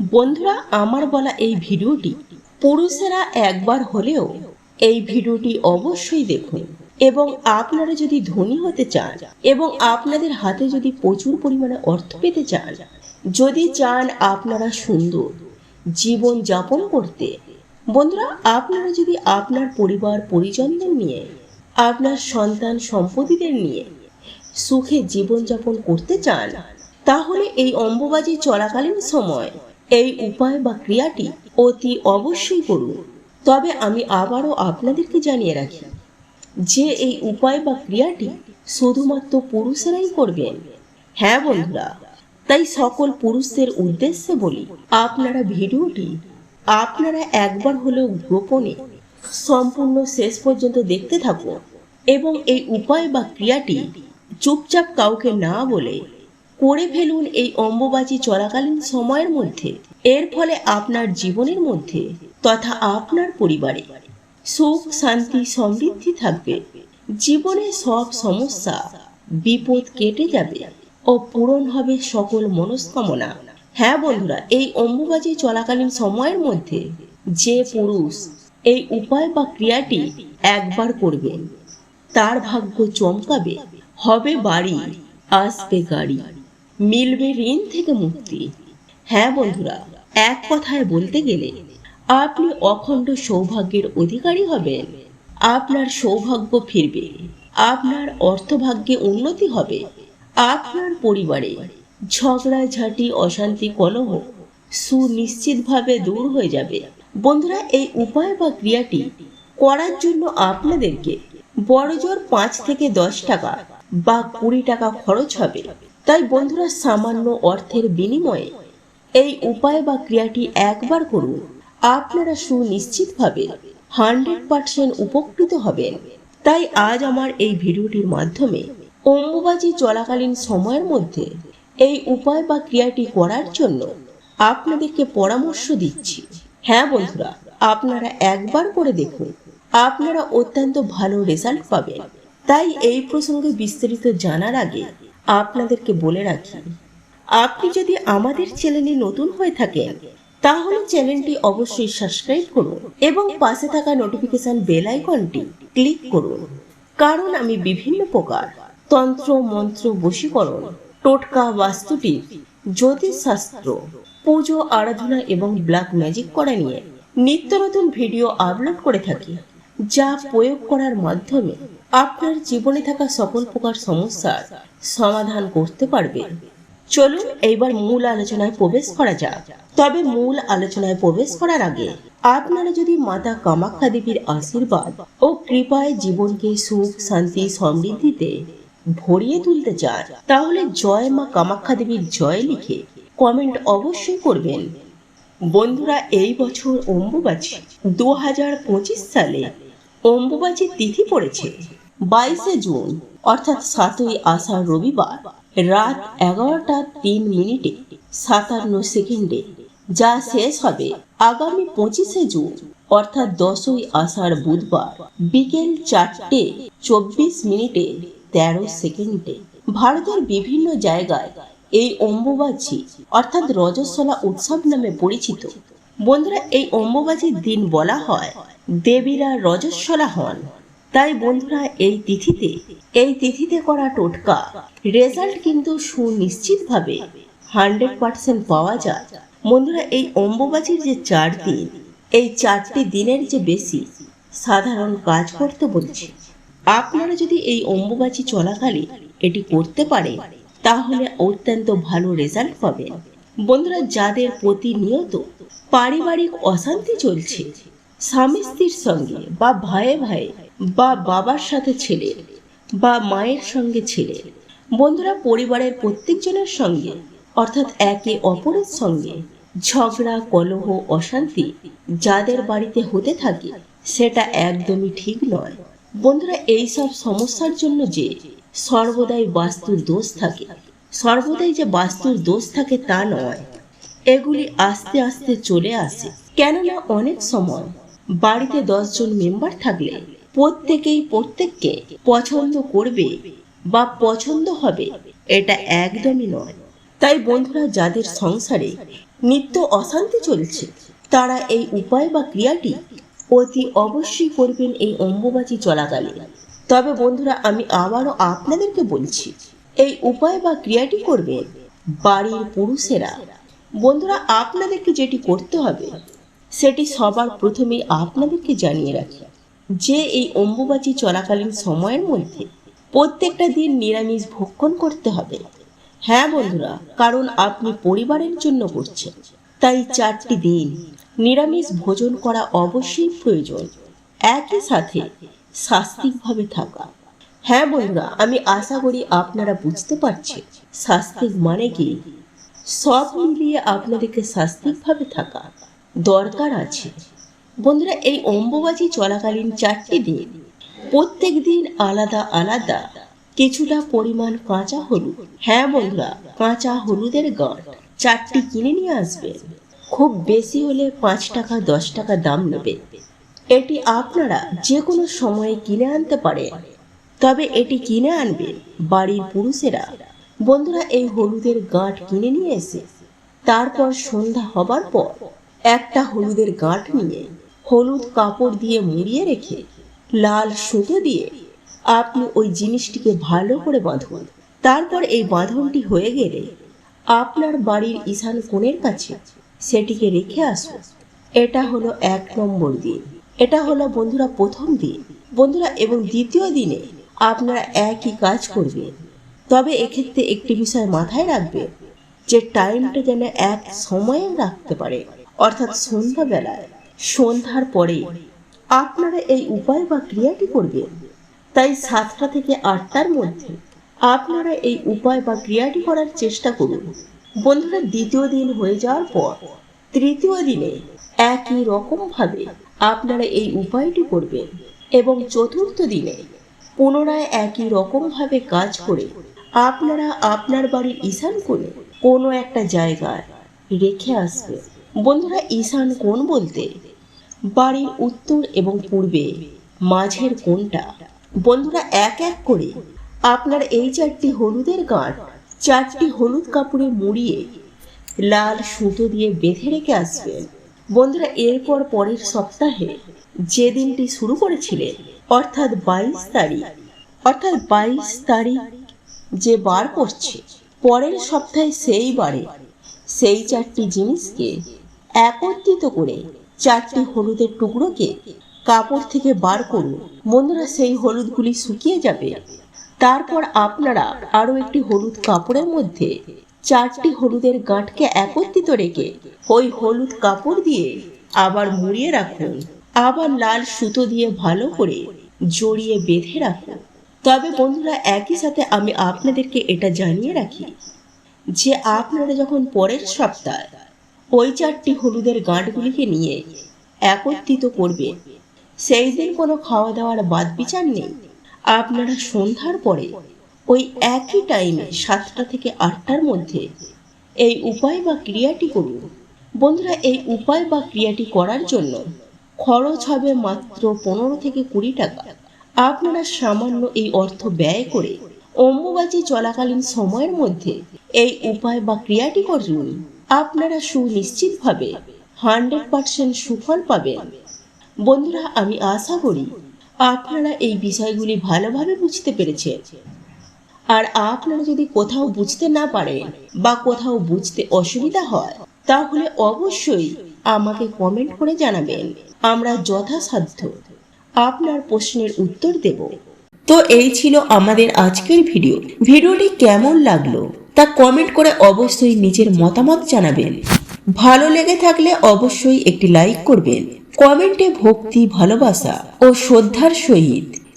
বন্ধুরা, আমার বলা এই ভিডিওটি পুরুষেরা একবার হলেও এই ভিডিওটি অবশ্যই দেখুন এবং আপনারা যদি ধনী হতে চান এবং আপনাদের হাতে যদি প্রচুর পরিমাণে অর্থ পেতে চান, যদি চান আপনারা সুন্দর জীবন যাপন করতে, বন্ধুরা, আপনারা যদি আপনার পরিবার, পরিজনদের নিয়ে, আপনার সন্তান সম্পত্তিদের নিয়ে সুখে জীবনযাপন করতে চান, তাহলে এই অম্বুবাজি চলাকালীন সময় এই উপায় বা ক্রিয়াটি অতি অবশ্যই করুন। তবে আমি আবারও আপনাদেরকে জানিয়ে রাখি, যে এই উপায় বা ক্রিয়াটি শুধুমাত্র পুরুষেরাই করবেন। হ্যাঁ বন্ধুরা, তাই সকল পুরুষদের উদ্দেশ্যে বলি, আপনারা ভিডিওটি আপনারা একবার হলেও গোপনে সম্পূর্ণ শেষ পর্যন্ত দেখতে থাকুন এবং এই উপায় বা ক্রিয়াটি চুপচাপ কাউকে না বলে করে ফেলুন এই অম্বুবাচী চলাকালীন সময়ের মধ্যে। এর ফলে আপনার জীবনের মধ্যে তথা আপনার পরিবারে সুখ, শান্তি, সমৃদ্ধি থাকবে। জীবনে সব সমস্যা, বিপদ কেটে যাবে ও পূরণ হবে সকল মনস্কামনা। হ্যাঁ বন্ধুরা, এই অম্বুবাচী চলাকালীন সময়ের মধ্যে যে পুরুষ এই উপায় বা ক্রিয়াটি একবার করবেন তার ভাগ্য চমকাবে, হবে বাড়ি, আসবে গাড়ি। মিলবে ঋণ থেকে মুক্তি। হ্যাঁ বন্ধুরা, এক কথায় বলতে গেলে, আপনি অখণ্ড সৌভাগ্যের অধিকারী হবেন। আপনার সৌভাগ্য ফিরবে, আপনার অর্থভাগ্যে উন্নতি হবে। আপনার পরিবারে ঝগড়া ঝাঁটি অশান্তি, কলহ সুনিশ্চিতভাবে দূর হয়ে যাবে। বন্ধুরা, এই উপায় বা ক্রিয়াটি করার জন্য আপনাদেরকে বড়জোর পাঁচ থেকে দশ টাকা বা কুড়ি টাকা খরচ হবে। তাই বন্ধুরা সামান্য অর্থের বিনিময়ে এই উপায় বা ক্রিয়াটি একবার করুন। আপনারা সুনিশ্চিতভাবে হান্ড্রেড পার্সেন্ট উপকৃত হবেন। তাই আজ আমার এই ভিডিওটির মাধ্যমে অম্বুবাজি চলাকালীন সময়ের মধ্যে এই উপায় বা ক্রিয়াটি করার জন্য আপনাদেরকে পরামর্শ দিচ্ছি। হ্যাঁ বন্ধুরা, আপনারা একবার করে দেখুন। আপনারা অত্যন্ত ভালো রেজাল্ট পাবেন। তাই এই প্রসঙ্গে বিস্তারিত জানার আগে আপনাদেরকে বলে রাখি, আপনি যদি আমাদের চ্যানেলে নতুন হয়ে থাকেন, তাহলে চ্যানেলটি অবশ্যই সাবস্ক্রাইব করুন এবং পাশে থাকা নোটিফিকেশন বেল আইকনটি ক্লিক করুন। কারণ আমি বিভিন্ন প্রকার তন্ত্র, মন্ত্র, বশীকরণ, টোটকা বাস্তুটিপ জ্যোতিষশাস্ত্র, পুজো, আরাধনা এবং ব্ল্যাক ম্যাজিক করা নিয়ে নিত্য নতুন ভিডিও আপলোড করে থাকি। যা প্রয়োগ করার মাধ্যমে আপনার জীবনে থাকা সকল প্রকার সমস্যার সমাধান করতে পারবে। চলুন এইবার মূল আলোচনায় প্রবেশ করা যাক। তবে মূল আলোচনায় প্রবেশ করার আগে আপনারা যদি মাতা কামাখ্যা দেবীর আশীর্বাদ ও কৃপায় জীবনকে সুখ, শান্তি, সমৃদ্ধিতে ভরিয়ে তুলতে চান, তাহলে জয় মা কামাখ্যা দেবীর জয় লিখে কমেন্ট অবশ্যই করবেন। বন্ধুরা, এই বছর অম্বুবাচী দু হাজার পঁচিশ সালে অম্বুবাচী তিথি পড়েছে বাইশে জুন, অর্থাৎ সাতই আষাঢ় রবিবার, রাত এগারোটা তিন মিনিটে, সাতান্ন সেকেন্ডে, যা শেষ হবে আগামী পঁচিশে জুন, অর্থাৎ দশই আষাঢ় বুধবার, বিকেল চারটে চব্বিশ মিনিটে, তেরো সেকেন্ডে। ভারতের বিভিন্ন জায়গায় এই অম্বুবাচী, অর্থাৎ রজস্বলা উৎসব নামে পরিচিত। বন্ধুরা, এই অম্বুবাচীর দিন বলা হয় দেবীরা রজস্বলা হন। তাই বন্ধুরা, এই তিথিতে এই তিথিতে করা টোটকা রেজাল্ট কিন্তু সুনিশ্চিতভাবে হান্ড্রেড পার্সেন্ট পাওয়া যায়। বন্ধুরা, এই অম্বুবাচীর যে চার দিন, এই চারটি দিনের যে বেশি সাধারণ কাজ করতে বলছি। আপনারা যদি এই অম্বুবাচী চলাকালে এটি করতে পারে তাহলে অত্যন্ত ভালো রেজাল্ট পাবেন। বন্ধুরা, যাদের প্রতিনিয়ত পারিবারিক অশান্তি চলছে, স্বামী স্ত্রীর সঙ্গে বা ভাইয়ে ভাই বা বাবার সাথে ছেলে বা মায়ের সঙ্গে ছেলে, বন্ধুরা, পরিবারের প্রত্যেকজনের সঙ্গে, অর্থাৎ একে অপরের সঙ্গে ঝগড়া, কলহ, অশান্তি যাদের বাড়িতে হতে থাকে, সেটা একদমই ঠিক নয়। বন্ধুরা, এইসব সমস্যার জন্য যে সর্বদাই বাস্তুর দোষ থাকে সর্বদাই যে বাস্তুর দোষ থাকে তা নয়। এগুলি আস্তে আস্তে চলে আসে। কেননা অনেক সময় বাড়িতে দশজন মেম্বার থাকলে প্রত্যেকেই প্রত্যেককে পছন্দ করবে বা পছন্দ হবে এটা একদমই নয়। তাই বন্ধুরা, যাদের সংসারে নিত্য অশান্তি চলছে, তারা এই উপায় বা ক্রিয়াটি অতি অবশ্যই করবেন এই অম্বুবাচী চলাকালে। তবে বন্ধুরা, আমি আবারও আপনাদেরকে বলছি এই উপায় বা ক্রিয়াটি করবে বাড়ির পুরুষেরা। বন্ধুরা, আপনাদেরকে যেটি করতে হবে, সেটি সবার প্রথমেই আপনাদেরকে জানিয়ে রাখি যে এই অম্বুবাচী চলাকালীন সময়ের মধ্যে প্রত্যেকটা দিন নিরামিষ ভক্ষণ করতে হবে। হ্যাঁ বন্ধুরা, কারণ আপনি পরিবারের জন্য করছেন, তাই চারটি দিন নিরামিষ ভোজন করা অবশ্যই প্রয়োজন। একই সাথে শাস্তিকভাবে থাকা হ্যাঁ বন্ধুরা, আমি আশা করি আপনারা বুঝতে পারছেন শাস্তিক মানে কি। সব মিলিয়ে আপনাদেরকে শাস্তিকভাবে থাকা দরকার আছে। বন্ধুরা, এই অম্বুবাচী চলাকালীন চারটি দিন প্রত্যেক দিন আলাদা আলাদা, কিছুটা পরিমাণ কাঁচা হলুদ। হ্যাঁ বন্ধুরা, কাঁচা হলুদের গাঁট চারটি কিনে নিয়ে আসবেন। খুব বেশি হলে পাঁচ টাকা, দশ টাকা দাম নেবে। এটি আপনারা যে কোনো সময়ে কিনে আনতে পারেন। তবে এটি কিনে আনবে বাড়ির পুরুষেরা। বন্ধুরা, এই হলুদের গাঁট কিনে নিয়ে এসে, তারপর সন্ধ্যা হবার পর একটা হলুদের গাঁট নিয়ে হলুদ কাপড় দিয়ে মুড়িয়ে রেখে লাল সুতো দিয়ে আপনি ওই জিনিসটিকে ভালো করে বাঁধুন। তারপর এই বাঁধনটি হয়ে গেলে আপনার বাড়ির ঈশান কোণের কাছে সেটিকে রেখে আসুন। এটা হলো এক নম্বর দিন। এটা হলো বন্ধুরা প্রথম দিন। বন্ধুরা, এবং দ্বিতীয় দিনে আপনারা একই কাজ করবেন তবে এক্ষেত্রে একটি বিষয় মাথায় রাখবে যে টাইমটা যেন এক সময়ে রাখতে পারে। অর্থাৎ সন্ধ্যাবেলায়। সন্ধ্যার পরে আপনারা এই উপায় বা ক্রিয়াটি করবেন। তাই সাতটা থেকে আটটার মধ্যে আপনারা এই উপায় বা ক্রিয়াটি করার চেষ্টা করুন। বন্ধুরা, দ্বিতীয় দিন হয়ে যাওয়ার পর তৃতীয় দিনে একই রকমভাবে আপনারা এই উপায়টি করবেন এবং চতুর্থ দিনে পুনরায় একই রকমভাবে কাজ করে আপনারা আপনার বাড়ির ঈশান কোণে কোনো একটা জায়গায় রেখে আসবে। বন্ধুরা, ঈশান কোণ বলতে বাড়ির উত্তর এবং পূর্বে মাঝের কোণটা। বন্ধুরা, এক এক করে আপনার এই চারটি হলুদের গাঁট চারটি হলুদ কাপড়ে মুড়িয়ে লাল সুতো দিয়ে বেঁধে রেখে আসবেন। বন্ধুরা, এরপর পরের সপ্তাহে যে দিনটি শুরু করেছিলেন অর্থাৎ বাইশ তারিখ, অর্থাৎ বাইশ তারিখ যে বার পড়ছে পরের সপ্তাহে সেই বারে সেই চারটি জিনিসকে একত্রিত করে চারটি হলুদের টুকরোকে কাপড় থেকে বার করুন। বন্ধুরা, সেই হলুদগুলি শুকিয়ে যাবে। তারপর আপনারা আরও একটি হলুদ কাপড়ের মধ্যে চারটি হলুদের গাঁটকে একত্রিত রেখে ওই হলুদ কাপড় দিয়ে আবার মুড়িয়ে রাখুন। আবার লাল সুতো দিয়ে ভালো করে জড়িয়ে বেঁধে রাখুন। তবে বন্ধুরা, একই সাথে আমি আপনাদেরকে এটা জানিয়ে রাখি যে আপনারা যখন পরের সপ্তাহ ওই চারটি হলুদের গাঁটগুলিকে নিয়ে একত্রিত করবেন, সেই দিন কোনো খাওয়া দাওয়ার বাদ বিচার নেই। আপনারা সন্ধ্যার পরে ওই একই টাইমে সাতটা থেকে আটটার মধ্যে এই উপায় বা ক্রিয়াটি করুন। বন্ধুরা, এই উপায় বা ক্রিয়াটি করার জন্য খরচ হবে মাত্র পনেরো থেকে কুড়ি টাকা। আপনারা সামান্য এই অর্থ ব্যয় করে অম্বুবাচী চলাকালীন সময়ের মধ্যে এই উপায় বা ক্রিয়াটি করুন। আপনারা সুনিশ্চিতভাবে হান্ড্রেড পার্সেন্ট সুফল পাবেন। বন্ধুরা, আমি আশা করি আপনারা এই বিষয়গুলি ভালোভাবে বুঝতে পেরেছেন। আর আপনারা যদি কোথাও বুঝতে না পারেন বা কোথাও বুঝতে অসুবিধা হয়, তাহলে অবশ্যই আমাকে কমেন্ট করে জানাবেন। আমরা যথাসাধ্য আপনার প্রশ্নের উত্তর দেব। তো এই ছিল আমাদের আজকের ভিডিও। ভিডিওটি কেমন লাগল তা কমেন্ট করে অবশ্যই নিজের মতামত জানাবেন। ভালো লেগে থাকলে অবশ্যই একটি লাইক করবেন। কমেন্টে ভক্তি, ভালোবাসা ও শ্রদ্ধার সহিত